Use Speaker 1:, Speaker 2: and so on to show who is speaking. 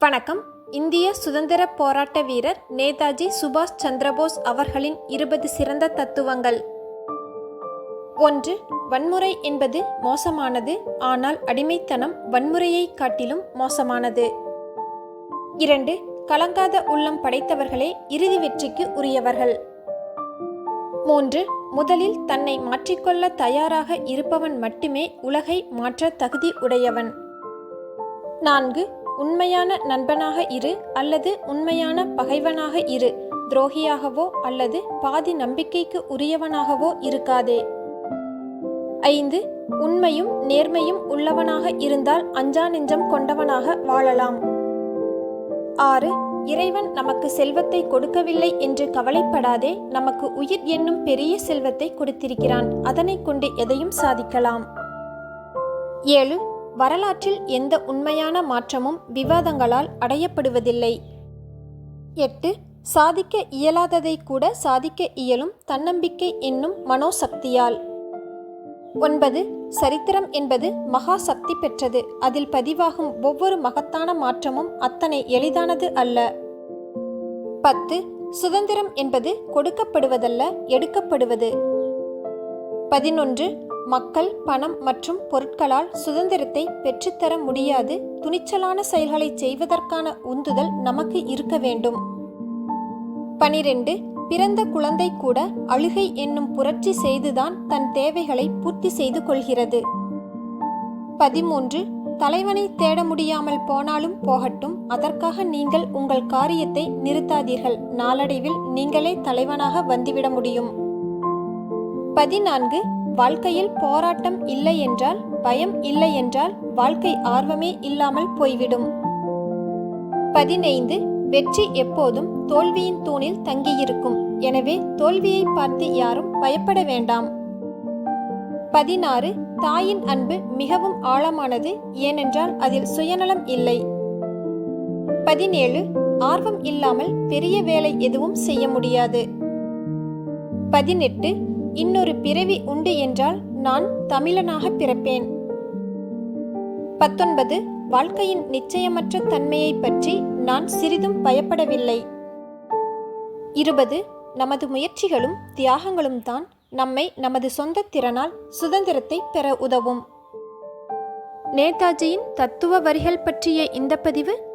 Speaker 1: வணக்கம். இந்திய சுதந்திர போராட்ட வீரர் நேதாஜி சுபாஷ் சந்திரபோஸ் அவர்களின் இருபது சிறந்த தத்துவங்கள். ஒன்று வன்முறை என்பது மோசமானது ஆனால் அடிமைத்தனம் வன்முறையை காட்டிலும் மோசமானது. இரண்டு கலங்காத உள்ளம் படைத்தவர்களே இறுதி வெற்றிக்கு உரியவர்கள். மூன்று முதலில் தன்னை மாற்றிக்கொள்ள தயாராக இருப்பவன் மட்டுமே உலகை மாற்ற தகுதி உடையவன். நான்கு உண்மையான நண்பனாக இரு அல்லது உண்மையான பகைவனாக இரு துரோகியாகவோ அல்லது பாதி நம்பிக்கைக்கு உரியவனாகவோ இருக்காதே. ஐந்து உண்மையும் நேர்மையும் உள்ளவனாக இருந்தால் அஞ்சா நெஞ்சம் கொண்டவனாக வாழலாம். ஆறு இறைவன் நமக்கு செல்வத்தை கொடுக்கவில்லை என்று கவலைப்படாதே நமக்கு உயிர் என்னும் பெரிய செல்வத்தை கொடுத்திருக்கிறான் அதனைக் கொண்டு எதையும் சாதிக்கலாம். ஏழு வரலாற்றில் எந்த உண்மையான மாற்றமும் விவாதங்களால் அடையப்படுவதில்லை. எட்டு. சாதிக்க இயலாததை கூட சாதிக்க இயலும் தன்னம்பிக்கை என்னும் மனோசக்தியால். ஒன்பது. சரித்திரம் என்பது மகா சக்தி பெற்றது. அதில் பதிவாகும் ஒவ்வொரு மகத்தான மாற்றமும் அத்தனை எளிதானது அல்ல. பத்து. சுதந்திரம் என்பது கொடுக்கப்படுவதல்ல எடுக்கப்படுவது. பதினொன்று. மக்கள் பணம் மற்றும் பொருட்களால் சுதந்திரத்தை பெற்றுத்தர முடியாது. துணிச்சலான செயல்களை செய்வதற்கான உந்துதல் நமக்கு இருக்க வேண்டும். பனிரெண்டு. பிறந்த குழந்தை கூட அழுகை என்னும் புரட்சி செய்துதான் தன் தேவைகளை பூர்த்தி செய்து கொள்கிறது. பதிமூன்று. தலைவனை தேட முடியாமல் போனாலும் போகட்டும். அதற்காக நீங்கள் உங்கள் காரியத்தை நிறுத்தாதீர்கள். நாளடைவில் நீங்களே தலைவனாக வந்துவிட முடியும். பதினான்கு. வாழ்க்கையில் போராட்டம் இல்லை என்றால் பயம் இல்லை என்றால் வாழ்க்கை ஆர்வமே இல்லாமல் போய்விடும். பதினைந்து. வெற்றி எப்போதும் தோல்வியின் தூணில் தங்கியிருக்கும். எனவே தோல்வியை பார்த்து யாரும் பயப்பட வேண்டாம். பதினாறு. தாயின் அன்பு மிகவும் ஆழமானது ஏனென்றால் அதில் சுயநலம் இல்லை. பதினேழு. ஆர்வம் இல்லாமல் பெரிய வேலை எதுவும் செய்ய முடியாது. பதினெட்டு. இன்னொரு பிறவி உண்டு என்றால் நான் தமிழனாக பிறப்பேன். பத்தொன்பது. வாழ்க்கையின் நிச்சயமற்ற தன்மையை பற்றி நான் சிறிதும் பயப்படவில்லை. இருபது. நமது முயற்சிகளும் தியாகங்களும் தான் நம்மை நமது சொந்த திறனால் சுதந்திரத்தை பெற உதவும். நேதாஜியின் தத்துவ வரிகள் பற்றிய இந்த பதிவு